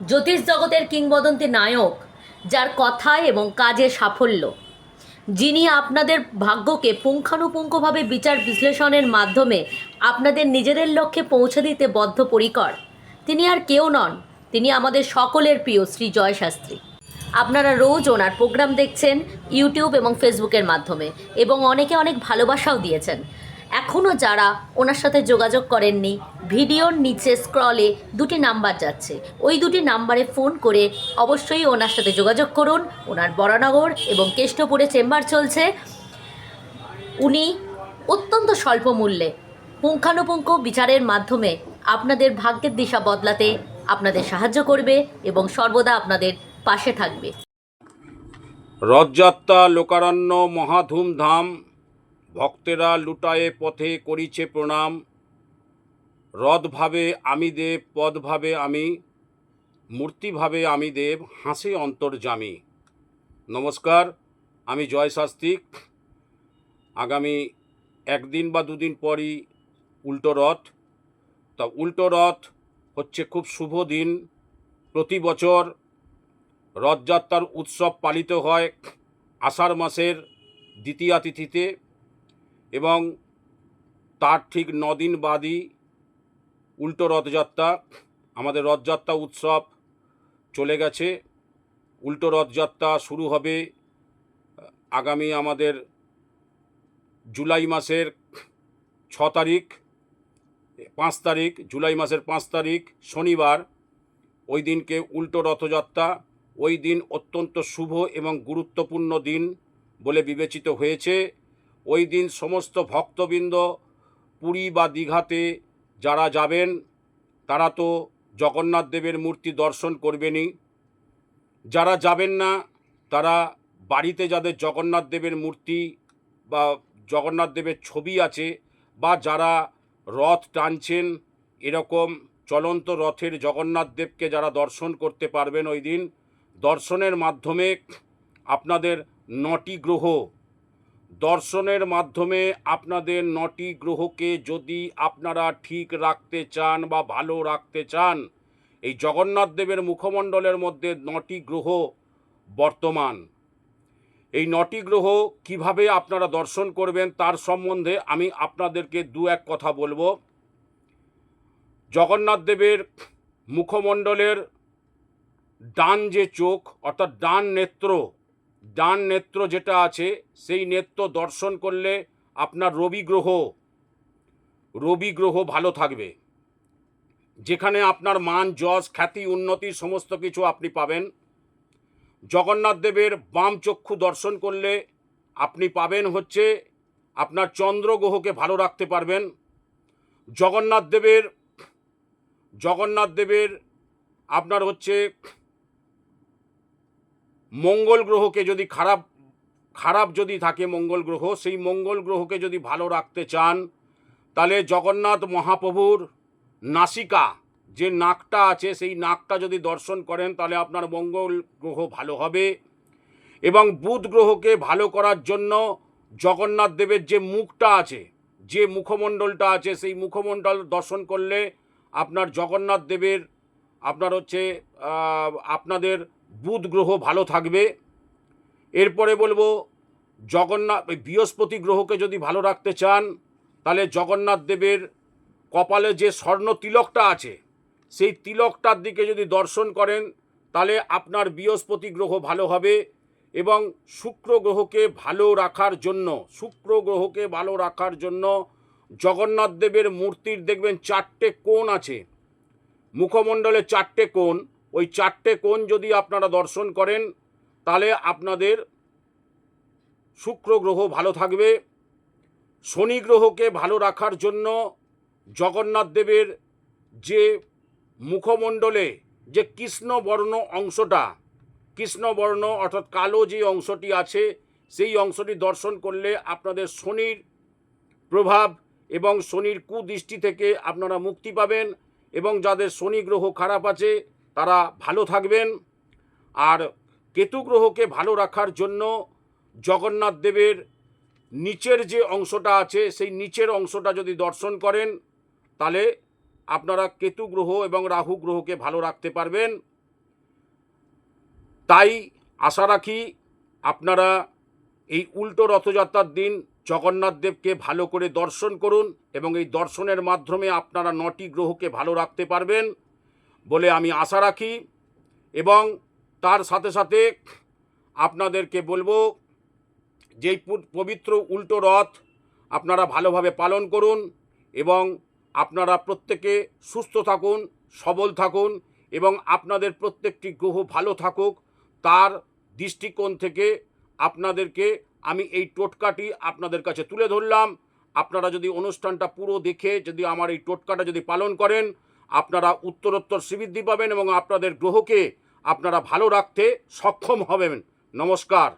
জ্যোতিষ জগতের কিংবদন্তি নায়ক, যার কথায় এবং কাজে সাফল্য। যিনি আপনাদের ভাগ্যকে পুঙ্খানুপুঙ্খভাবে বিচার বিশ্লেষণের মাধ্যমে আপনাদের নিজেদের লক্ষ্যে পৌঁছে দিতে বদ্ধপরিকর। তিনি আর কেউ নন, তিনি আমাদের সকলের প্রিয় শ্রী জয় শাস্ত্রী। আপনারা রোজ ওনার প্রোগ্রাম দেখছেন, ইউটিউব এবং ফেসবুকের মাধ্যমে, এবং অনেকে অনেক ভালোবাসাও দিয়েছেন। এখনও যারা ওনার সাথে যোগাযোগ করেননি, ভিডিওর নিচে স্ক্রলে দুটি নাম্বার যাচ্ছে। ওই দুটি নাম্বারে ফোন করে অবশ্যই ওনার সাথে যোগাযোগ করুন। ওনার বরানগর এবং কেষ্টপুরে চেম্বার চলছে। উনি অত্যন্ত স্বল্প মূল্যে পুঙ্খানুপুঙ্খ বিচারের মাধ্যমে আপনাদের ভাগ্যের দিশা বদলাতে আপনাদের সাহায্য করবে এবং সর্বদা আপনাদের পাশে থাকবে। রথযাত্রা, লোকারণ্য মহাধুমধাম ভক্তেরা লুটায়ে পথে করিছে প্রণাম। রথ ভাবে আমি দেব পদ ভাবে আমি মূর্তি ভাবে আমি দেব, হাসে অন্তর্জামী নমস্কার, আমি জয় শাস্তিক। আগামী একদিন বা দুদিন পরই উল্টো রথ। তা উল্টো রথ হচ্ছে খুব শুভ দিন। প্রতি বছর রথযাত্রার উৎসব পালিত হয় আষাঢ় মাসের দ্বিতীয়া তিথিতে। এবং তার ঠিক নদিন বাদই উল্টো রথযাত্রা, আমাদের রথযাত্রা উৎসব চলে গেছে। উল্টো রথযাত্রা শুরু হবে আগামী আমাদের জুলাই মাসের ছ তারিখ, পাঁচ তারিখ, জুলাই মাসের পাঁচ তারিখ, শনিবার। ওই দিনকে উল্টো রথযাত্রা, ওই দিন অত্যন্ত শুভ এবং গুরুত্বপূর্ণ দিন বলে বিবেচিত হয়েছে। ওই দিন সমস্ত ভক্তবৃন্দ পুরী বা দীঘাতে যারা যাবেন, তারা তো জগন্নাথ দেবের মূর্তি দর্শন করবেনই। যারা যাবেন না, তারা বাড়িতে যাদের জগন্নাথ দেবের মূর্তি বা জগন্নাথ দেবের ছবি আছে বা যারা রথ টানছেন, এরকম চলন্ত রথের জগন্নাথ দেবকে যারা দর্শন করতে পারবেন ওই দিন, দর্শনের মাধ্যমে আপনাদের নটি গ্রহ দর্শনের মাধ্যমে আপনাদের নটি গ্রহকে যদি আপনারা ঠিক রাখতে চান বা ভালো রাখতে চান, এই জগন্নাথ দেবের মুখমণ্ডলের মধ্যে নটি গ্রহ বর্তমান। এই নটি গ্রহ কীভাবে আপনারা দর্শন করবেন তার সম্বন্ধে আমি আপনাদেরকে দু এক কথা বলব। জগন্নাথ দেবের মুখমণ্ডলের ডান যে চোখ, অর্থাৎ ডান নেত্র ডান নেত্র যেটা আছে, সেই নেত্র দর্শন করলে আপনার রবি গ্রহ রবি গ্রহ ভালো থাকবে। যেখানে আপনার মান, যশ, খ্যাতি, উন্নতি সমস্ত কিছু আপনি পাবেন। জগন্নাথ দেবের বাম চক্ষু দর্শন করলে আপনি পাবেন হচ্ছে আপনার চন্দ্র গ্রহকে ভালো রাখতে পারবেন। জগন্নাথ দেবের জগন্নাথ দেবের আপনার হচ্ছে মঙ্গল গ্রহকে যদি খারাপ খারাপ যদি থাকে মঙ্গল গ্রহ, সেই মঙ্গল গ্রহকে যদি ভালো রাখতে চান, তাহলে জগন্নাথ মহাপ্রভুর নাসিকা, যে নাকটা আছে, সেই নাকটা যদি দর্শন করেন, তাহলে আপনার মঙ্গল গ্রহ ভালো হবে। এবং বুধ গ্রহকে ভালো করার জন্য জগন্নাথ দেবের যে মুখটা আছে, যে মুখমণ্ডলটা আছে, সেই মুখমণ্ডল দর্শন করলে আপনার জগন্নাথ দেবের, আপনার হচ্ছে আপনাদের বুধ গ্রহ ভালো থাকবে। এরপরে বলব, জগন্নাথ বৃহস্পতি গ্রহকে যদি ভালো রাখতে চান, তাহলে জগন্নাথ দেবের কপালে যে স্বর্ণ তিলকটা আছে, সেই তিলকটার দিকে যদি দর্শন করেন, তাহলে আপনার বৃহস্পতি গ্রহ ভালো হবে এবং শুক্র গ্রহকে ভালো রাখার জন্য, শুক্র গ্রহকে ভালো রাখার জন্য জগন্নাথ দেবের মূর্তির দেখবেন চারটে কোণ আছে। মুখমণ্ডলে চারটে কোণ। ওই চারটে কোণ যদি আপনারা দর্শন করেন, তাহলে আপনাদের শুক্র গ্রহ ভালো থাকবে। শনি গ্রহকে ভালো রাখার জন্য জগন্নাথ দেবের যে মুখমণ্ডলে যে কৃষ্ণবর্ণ অংশটা, কৃষ্ণবর্ণ অর্থাৎ কালো যে অংশটি আছে, সেই অংশটি দর্শন করলে আপনাদের শনির প্রভাব এবং শনির কুদৃষ্টি থেকে আপনারা মুক্তি পাবেন এবং যাদের শনি গ্রহ খারাপ আছে তারা ভালো থাকবেন। আর কেতু গ্রহকে ভালো রাখার জন্য জগন্নাথ দেবের নিচের যে অংশটা আছে, সেই নিচের অংশটা যদি দর্শন করেন, তাহলে আপনারা কেতু গ্রহ এবং রাহু গ্রহকে ভালো রাখতে পারবেন। তাই আশা রাখি আপনারা এই উল্টো রথযাত্রার দিন জগন্নাথ দেবকে ভালো করে দর্শন করুন এবং এই দর্শনের মাধ্যমে আপনারা নটি গ্রহকে ভালো রাখতে পারবেন। বলে আমি আশা রাখি এবং তার সাথে সাথে আপনাদেরকে বলব পু- পবিত্র উল্টো রথ আপনারা ভালোভাবে পালন করুন এবং আপনারা প্রত্যেকে সুস্থ থাকুন, সবল থাকুন এবং আপনাদের প্রত্যেকটি গ্রহ ভালো থাকুক। তার দৃষ্টিকোণ থেকে আপনাদেরকে আমি এই টোটকাটি আপনাদের কাছে তুলে ধরলাম। আপনারা যদি অনুষ্ঠানটা পুরো দেখে যদি আমার এই টোটকাটা যদি পালন করেন আপনারা উত্তরোত্তর শ্রীবৃদ্ধি পাবেন এবং আপনাদের গ্রহকে আপনারা ভালো রাখতে সক্ষম হবেন। নমস্কার।